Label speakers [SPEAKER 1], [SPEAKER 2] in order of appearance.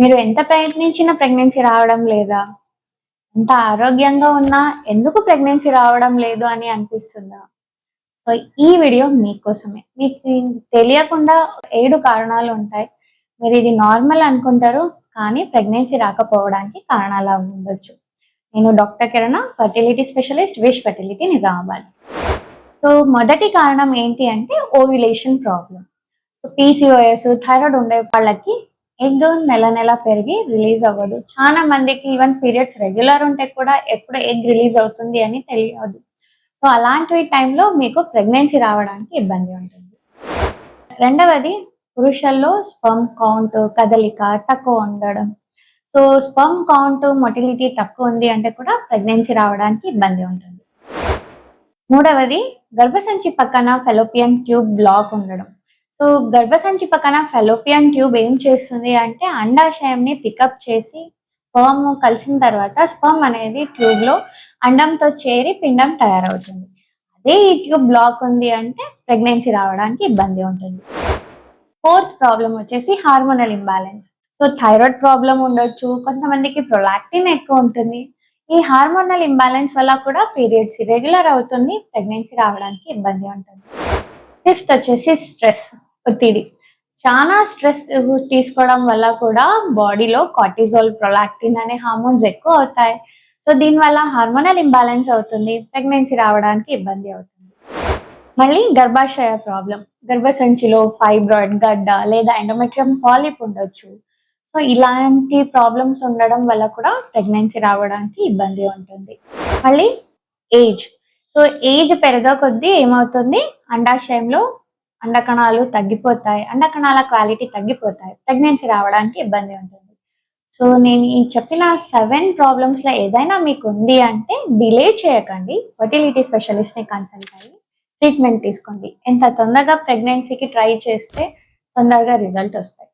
[SPEAKER 1] మీరు ఎంత ప్రయత్నించినా ప్రెగ్నెన్సీ రావడం లేదా? ఎంత ఆరోగ్యంగా ఉన్నా ఎందుకు ప్రెగ్నెన్సీ రావడం లేదు అని అనిపిస్తుందా? సో ఈ వీడియో మీకోసమే. మీకు తెలియకుండా ఏడు కారణాలు ఉంటాయి. మీరు ఇది నార్మల్ అనుకుంటారు కానీ ప్రెగ్నెన్సీ రాకపోవడానికి కారణాలు ఉండొచ్చు. నేను doctor Kirana fertility specialist wish fertility Nizamabad. So మొదటి కారణం ఏంటి అంటే ovulation problem so PCOS thyroid ఉండే వాళ్ళకి ఎగ్ నెల నెల పెరిగి రిలీజ్ అవ్వదు. చాలా మందికి ఈవెన్ పీరియడ్స్ రెగ్యులర్ ఉంటే కూడా ఎప్పుడు ఎగ్ రిలీజ్ అవుతుంది అని తెలియదు. సో అలాంటి టైంలో మీకు ప్రెగ్నెన్సీ రావడానికి ఇబ్బంది ఉంటుంది. రెండవది పురుషుల్లో స్పమ్ కౌంట్ కదలిక తక్కువ ఉండడం. సో స్పమ్ కౌంట్ మొటిలిటీ తక్కువ ఉంది అంటే కూడా ప్రెగ్నెన్సీ రావడానికి ఇబ్బంది ఉంటుంది. మూడవది గర్భసంచి పక్కన ఫెలోపియన్ ట్యూబ్ బ్లాక్ ఉండడం. సో గర్భసంచి పక్కన ఫెలోపియన్ ట్యూబ్ ఏం చేస్తుంది అంటే అండాశయంని పికప్ చేసి స్పర్మ్ కలిసిన తర్వాత స్పర్మ్ అనేది ట్యూబ్లో అండంతో చేరి పిండం తయారవుతుంది. అదే ఈ ట్యూబ్ బ్లాక్ ఉంది అంటే ప్రెగ్నెన్సీ రావడానికి ఇబ్బంది ఉంటుంది. ఫోర్త్ ప్రాబ్లం వచ్చేసి hormonal imbalance so thyroid problem ఉండొచ్చు కొంతమందికి ప్రొలాక్టిన్ ఎక్కువ ఉంటుంది. ఈ హార్మోనల్ ఇంబ్యాలెన్స్ వల్ల కూడా పీరియడ్స్ రెగ్యులర్ అవుతుంది ప్రెగ్నెన్సీ రావడానికి ఇబ్బంది ఉంటుంది. ఫిఫ్త్ వచ్చేసి స్ట్రెస్ ఒత్తిడి. చాలా స్ట్రెస్ తీసుకోవడం వల్ల కూడా బాడీలో కార్టిజోల్ ప్రొలాక్టిన్ అనే హార్మోన్స్ ఎక్కువ అవుతాయి. సో దీనివల్ల హార్మోనల్ ఇంబ్యాలెన్స్ అవుతుంది ప్రెగ్నెన్సీ రావడానికి ఇబ్బంది అవుతుంది. మళ్ళీ గర్భాశయ ప్రాబ్లం. గర్భసంచిలో ఫైబ్రాయిడ్ గడ్డ లేదా ఎండోమెట్రియం పాలిప్ ఉండొచ్చు. సో ఇలాంటి ప్రాబ్లమ్స్ ఉండడం వల్ల కూడా ప్రెగ్నెన్సీ రావడానికి ఇబ్బంది ఉంటుంది. మళ్ళీ ఏజ్. సో ఏజ్ పెరగ కొద్దీ ఏమవుతుంది? అండాశయంలో అండకణాలు తగ్గిపోతాయి. అండకణాల క్వాలిటీ తగ్గిపోతాయి. ప్రెగ్నెన్సీ రావడానికి ఇబ్బంది ఉంటుంది. సో నేను ఈ చెప్పిన సెవెన్ ప్రాబ్లమ్స్లో ఏదైనా మీకు ఉంది అంటే డిలే చేయకండి. ఫర్టిలిటీ స్పెషలిస్ట్ని కన్సల్ట్ అయ్యి ట్రీట్మెంట్ తీసుకోండి. ఎంత తొందరగా ప్రెగ్నెన్సీకి ట్రై చేస్తే తొందరగా రిజల్ట్ వస్తాయి.